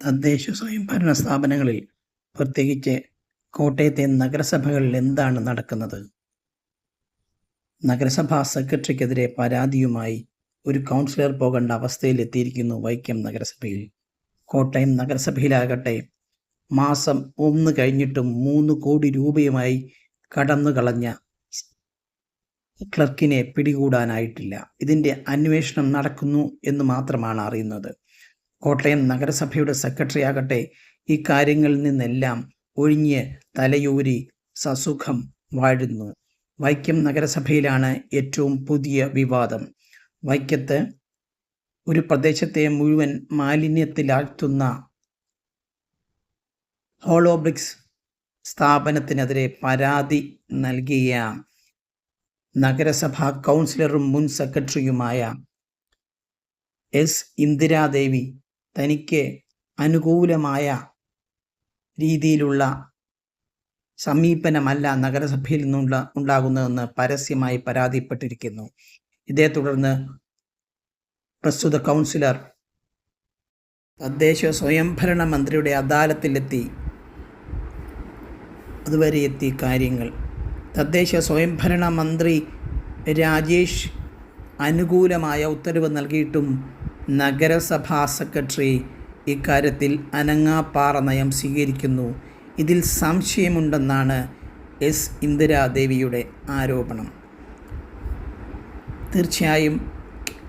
തദ്ദേശ സ്വയംഭരണ സ്ഥാപനങ്ങളിൽ പ്രത്യേകിച്ച് കോട്ടയത്തെ നഗരസഭകളിൽ എന്താണ് നടക്കുന്നത്? നഗരസഭാ സെക്രട്ടറിക്കെതിരെ പരാതിയുമായി ഒരു കൗൺസിലർ പോകേണ്ട അവസ്ഥയിലെത്തിയിരിക്കുന്നു വൈക്കം നഗരസഭയിൽ. കോട്ടയം നഗരസഭയിലാകട്ടെ മാസം ഒന്ന് കഴിഞ്ഞിട്ടും മൂന്ന് കോടി രൂപയുമായി കടന്നു കളഞ്ഞ ക്ലർക്കിനെ പിടികൂടാനായിട്ടില്ല. ഇതിന്റെ അന്വേഷണം നടക്കുന്നു എന്ന് മാത്രമാണ് അറിയുന്നത്. കോട്ടയം നഗരസഭയുടെ സെക്രട്ടറി ആകട്ടെ ഈ കാര്യങ്ങളിൽ നിന്നെല്ലാം ഒഴിഞ്ഞ് തലയൂരി സസുഖം വാഴുന്നു. വൈക്കം നഗരസഭയിലാണ് ഏറ്റവും പുതിയ വിവാദം. വൈക്കത്ത് ഒരു പ്രദേശത്തെ മുഴുവൻ മാലിന്യത്തിലാഴ്ത്തുന്ന ഹോളോബ്രിക്സ് സ്ഥാപനത്തിനെതിരെ പരാതി നൽകിയ നഗരസഭാ കൗൺസിലറും മുൻ സെക്രട്ടറിയുമായ എസ്. ഇന്ദിരാദേവി തനിക്ക് അനുകൂലമായ രീതിയിലുള്ള സമീപനമല്ല നഗരസഭയിൽ നിന്നുള്ള ഉണ്ടാകുന്നതെന്ന് പരസ്യമായി പരാതിപ്പെട്ടിരിക്കുന്നു. ഇതേ തുടർന്ന് പ്രസ്തുത കൗൺസിലർ തദ്ദേശ സ്വയംഭരണ മന്ത്രിയുടെ അദാലത്തിലെത്തി. അതുവരെ എത്തി കാര്യങ്ങൾ. തദ്ദേശ സ്വയംഭരണ മന്ത്രി രാജേഷ് അനുകൂലമായ ഉത്തരവ് നൽകിയിട്ടും നഗരസഭാ സെക്രട്ടറി ഇക്കാര്യത്തിൽ അനങ്ങാപ്പാറ നയം സ്വീകരിക്കുന്നു. ഇതിൽ സംശയമുണ്ടെന്നാണ് എസ്. ഇന്ദിരാദേവിയുടെ ആരോപണം. തീർച്ചയായും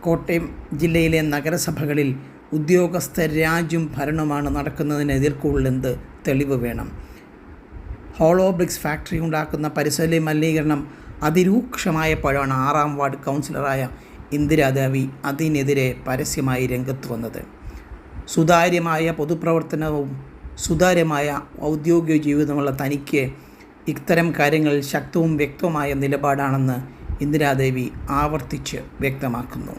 കോട്ടയം ജില്ലയിലെ നഗരസഭകളിൽ ഉദ്യോഗസ്ഥ രാജ്യം ഭരണമാണ് നടക്കുന്നതിന് എതിർക്കൊള്ളെന്ത് തെളിവ് വേണം. ഹോളോ ബ്രിക്സ് ഫാക്ടറി ഉണ്ടാക്കുന്ന പരിസര മലിനീകരണം അതിരൂക്ഷമായപ്പോഴാണ് ആറാം വാർഡ് കൗൺസിലറായ ഇന്ദിരാദേവി അതിനെതിരെ പരസ്യമായി രംഗത്ത് വന്നത്. സുതാര്യമായ പൊതുപ്രവർത്തനവും സുതാര്യമായ ഔദ്യോഗിക ജീവിതമുള്ള തനിക്ക് ഇത്തരം കാര്യങ്ങളിൽ ശക്തവും വ്യക്തവുമായ നിലപാടാണെന്ന് ഇന്ദിരാദേവി ആവർത്തിച്ച് വ്യക്തമാക്കുന്നു.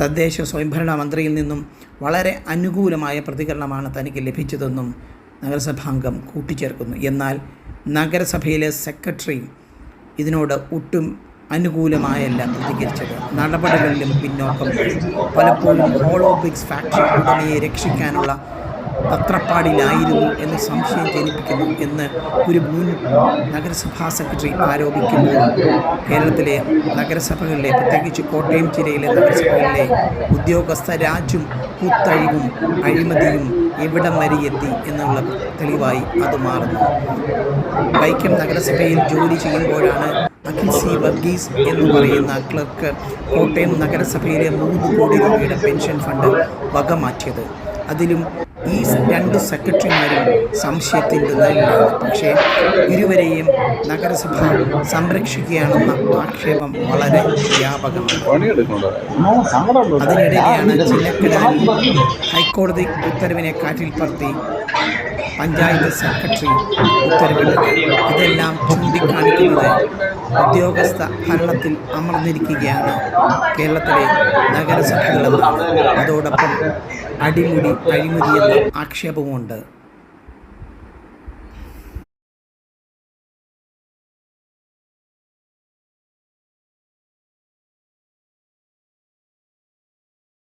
തദ്ദേശ സ്വയംഭരണ മന്ത്രിയിൽ നിന്നും വളരെ അനുകൂലമായ പ്രതികരണമാണ് തനിക്ക് ലഭിച്ചതെന്നും നഗരസഭാംഗം കൂട്ടിച്ചേർക്കുന്നു. എന്നാൽ നഗരസഭയിലെ സെക്രട്ടറി ഇതിനോട് ഒട്ടും അനുകൂലമായല്ല പ്രതികരിച്ചത്. നടപടികളിലും പിന്നോക്കം. പലപ്പോഴും ഹോളോപിക്സ് ഫാക്ടറി ഉടമയെ രക്ഷിക്കാനുള്ള പത്രപ്പാടിലായിരുന്നു എന്ന് സംശയം ജനിപ്പിക്കുന്നു എന്ന് ഒരു മുൻ നഗരസഭാ സെക്രട്ടറി ആരോപിക്കുമ്പോൾ കേരളത്തിലെ നഗരസഭകളിലെ പ്രത്യേകിച്ച് കോട്ടയം ജില്ലയിലെ നഗരസഭകളിലെ ഉദ്യോഗസ്ഥ രാജ്യം കുത്തഴിവും അഴിമതിയും എവിടം വരെ എത്തി എന്നുള്ള തെളിവായി അത് മാറുന്നു. വൈക്കം നഗരസഭയിൽ ജോലി ചെയ്യുമ്പോഴാണ് അഖിൽ സി വർഗീസ് എന്ന് പറയുന്ന ക്ലർക്ക് കോട്ടയം നഗരസഭയിലെ മൂന്ന് കോടി രൂപയുടെ പെൻഷൻ ഫണ്ട് വകമാറ്റിയത്. അതിലും ഈ രണ്ട് സെക്രട്ടറിമാരും സംശയത്തിന്റെ നിലയിലാണ് പക്ഷേ ഇരുവരെയും നഗരസഭ സംരക്ഷിക്കുകയാണെന്ന ആക്ഷേപം വളരെ വ്യാപകമാണ്. അതിനിടയിലാണ് ചിന്നക്കനാലിൽ ഹൈക്കോടതി ഉത്തരവിനെ കാറ്റിൽ പറത്തി പഞ്ചായത്ത് സെക്രട്ടറി ഉത്തരവിട്ടത്. ഇതെല്ലാം ചൂണ്ടിക്കാണിക്കുന്നത് ഉദ്യോഗസ്ഥ ഭരണത്തിൽ അമർന്നിരിക്കുകയാണ് കേരളത്തിലെ നഗരസഭകളെന്നാണ്. അതോടൊപ്പം അടിമുടി അഴിമതിയെന്ന ആക്ഷേപമുണ്ട്